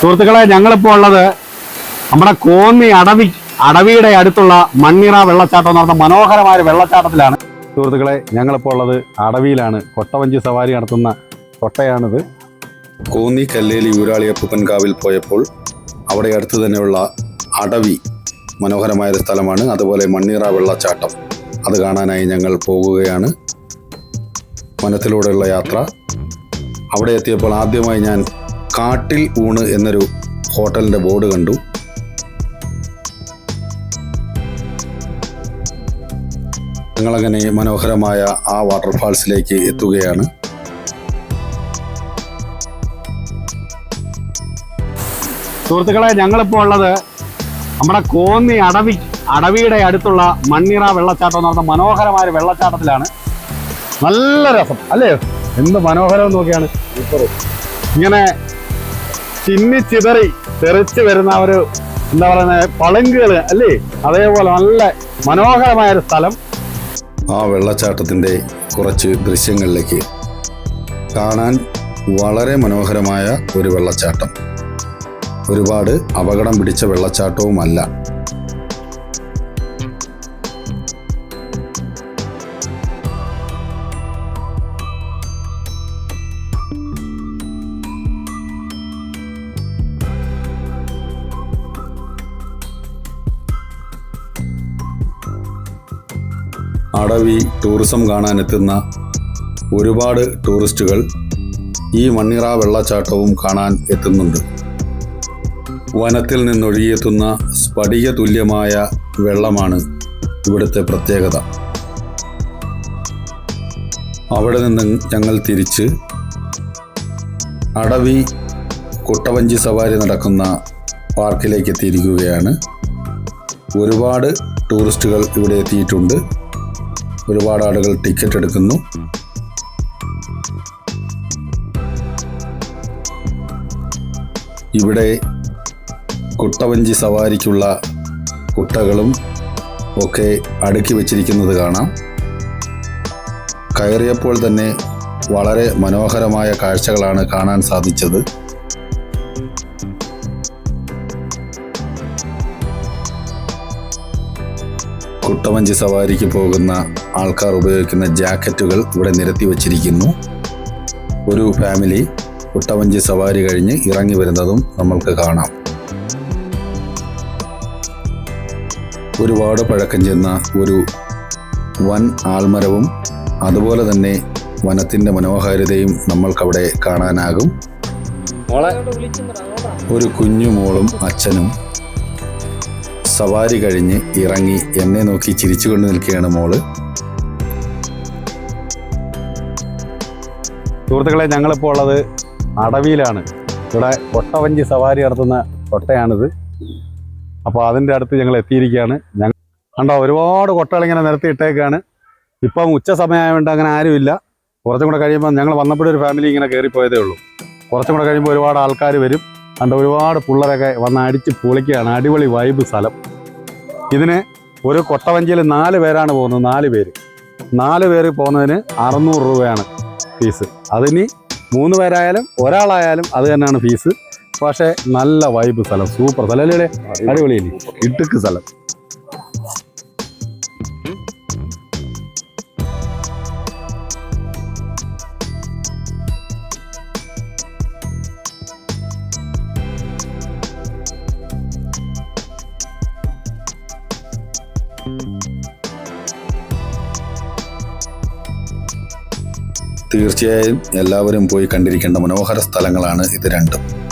സുഹൃത്തുക്കളെ ഞങ്ങളിപ്പോൾ ഉള്ളത് നമ്മുടെ കോന്നി അടവി അടവിയുടെ അടുത്തുള്ള മണ്ണിറ വെള്ളച്ചാട്ടം എന്ന് പറഞ്ഞ മനോഹരമായ വെള്ളച്ചാട്ടത്തിലാണ്. സുഹൃത്തുക്കളെ ഞങ്ങളിപ്പോൾ ഉള്ളത് അടവിയിലാണ്. കൊട്ടവഞ്ചി സവാരി നടത്തുന്ന കൊട്ടയാണിത്. കോന്നി കല്ലേലി ഊരാളിയപ്പുപ്പൻകാവിൽ പോയപ്പോൾ അവിടെ അടുത്ത് തന്നെയുള്ള അടവി മനോഹരമായ ഒരു സ്ഥലമാണ്. അതുപോലെ മണ്ണീറ വെള്ളച്ചാട്ടം. അത് കാണാനായി ഞങ്ങൾ പോകുകയാണ്. വനത്തിലൂടെയുള്ള യാത്ര. അവിടെ എത്തിയപ്പോൾ ആദ്യമായി ഞാൻ കാട്ടിൽ ഊണ് എന്നൊരു ഹോട്ടലിന്റെ ബോർഡ് കണ്ടു. ഞങ്ങളങ്ങനെ മനോഹരമായ ആ വാട്ടർഫാൾസിലേക്ക് എത്തുകയാണ്. സുഹൃത്തുക്കളെ ഞങ്ങളിപ്പോൾ ഉള്ളത് നമ്മുടെ കോന്നി അടവി അടവിയുടെ അടുത്തുള്ള മണ്ണിറ വെള്ളച്ചാട്ടം എന്ന് പറഞ്ഞ മനോഹരമായ വെള്ളച്ചാട്ടത്തിലാണ്. നല്ല രസം അല്ലേ? എന്ത് മനോഹരം നോക്കിയാണ്. ഇങ്ങനെ ചിന്നി ചിതറി തെറിച്ച് വരുന്ന ഒരു എന്താ പറയുന്നത് പളുങ്കുകൾ അല്ലേ? അതേപോലെ നല്ല മനോഹരമായ ഒരു സ്ഥലം. ആ വെള്ളച്ചാട്ടത്തിന്റെ കുറച്ച് ദൃശ്യങ്ങളിലേക്ക് കാണാൻ വളരെ മനോഹരമായ ഒരു വെള്ളച്ചാട്ടം. ഒരുപാട് അപകടം പിടിച്ച വെള്ളച്ചാട്ടവുമല്ല. അടവി ടൂറിസം കാണാനെത്തുന്ന ഒരുപാട് ടൂറിസ്റ്റുകൾ ഈ മണ്ണിറ വെള്ളച്ചാട്ടവും കാണാൻ എത്തുന്നുണ്ട്. വനത്തിൽ നിന്നൊഴുകിയെത്തുന്ന സ്ഫടിക തുല്യമായ വെള്ളമാണ് ഇവിടുത്തെ പ്രത്യേകത. അവിടെ നിന്ന് ഞങ്ങൾ തിരിച്ച് അടവി കുട്ടവഞ്ചി സവാരി നടക്കുന്ന പാർക്കിലേക്ക് എത്തിയിരിക്കുകയാണ്. ഒരുപാട് ടൂറിസ്റ്റുകൾ ഇവിടെ എത്തിയിട്ടുണ്ട്. ഒരുപാട് ആളുകൾ ടിക്കറ്റ് എടുക്കുന്നു. ഇവിടെ കുട്ടവഞ്ചി സവാരിക്കുള്ള കുട്ടകളും ഒക്കെ അടുക്കി വച്ചിരിക്കുന്നത് കാണാം. കയറിയപ്പോൾ തന്നെ വളരെ മനോഹരമായ കാഴ്ചകളാണ് കാണാൻ സാധിച്ചത്. കുട്ടവഞ്ചി സവാരിക്ക് പോകുന്ന ആൾക്കാർ ഉപയോഗിക്കുന്ന ജാക്കറ്റുകൾ ഇവിടെ നിരത്തി വച്ചിരിക്കുന്നു. ഒരു ഫാമിലി കുട്ടവഞ്ചി സവാരി കഴിഞ്ഞ് ഇറങ്ങി വരുന്നതും നമ്മൾക്ക് കാണാം. ഒരുപാട് പഴക്കം ചെന്ന ഒരു വൻ ആൽമരവും അതുപോലെ തന്നെ വനത്തിന്റെ മനോഹാരിതയും നമ്മൾക്കവിടെ കാണാനാകും. ഒരു കുഞ്ഞു മോളും അച്ഛനും സവാരി കഴിഞ്ഞ് ഇറങ്ങി എന്നെ നോക്കി ചിരിച്ചുകൊണ്ട് നിൽക്കുകയാണ് മോൾ. സുഹൃത്തുക്കളെ ഞങ്ങളിപ്പോൾ ഉള്ളത് അടവിയിലാണ്. ഇവിടെ കൊട്ടവഞ്ചി സവാരി നടത്തുന്ന കൊട്ടയാണിത്. അപ്പോൾ അതിന്റെ അടുത്ത് ഞങ്ങൾ എത്തിയിരിക്കുകയാണ്. ഞങ്ങൾ കണ്ടോ ഒരുപാട് കൊട്ടകൾ ഇങ്ങനെ നിരത്തി ഇട്ടേക്കാണ്. ഇപ്പം ഉച്ച സമയമായതുകൊണ്ട് അങ്ങനെ ആരുമില്ല. കുറച്ചും കൂടെ കഴിയുമ്പോൾ ഞങ്ങൾ വന്നപ്പോഴും ഒരു ഫാമിലി ഇങ്ങനെ കയറിപ്പോയതേ ഉള്ളൂ. കുറച്ചും കൂടെ കഴിയുമ്പോൾ ഒരുപാട് ആൾക്കാർ വരും. കണ്ട ഒരുപാട് പിള്ളേരൊക്കെ വന്ന് അടിച്ച് പൊളിക്കുകയാണ്. അടിപൊളി വൈബ് സ്ഥലം. ഇതിന് ഒരു കൊട്ടവഞ്ചിയിൽ നാല് പേരാണ് പോകുന്നത്. നാല് പേര്. നാല് പേര് പോകുന്നതിന് അറുന്നൂറ് രൂപയാണ്. ഫീസ്. അതിനി മൂന്ന് പേരായാലും ഒരാളായാലും അത് തന്നെയാണ് ഫീസ്. പക്ഷേ നല്ല വൈബ് സ്ഥലം സൂപ്പർ സ്ഥലം. അല്ലേ അടിപൊളിയല്ലേ? ഇടുക്ക് സ്ഥലം. തീർച്ചയായും എല്ലാവരും പോയി കണ്ടിരിക്കേണ്ട മനോഹര സ്ഥലങ്ങളാണ് ഇത് രണ്ടും.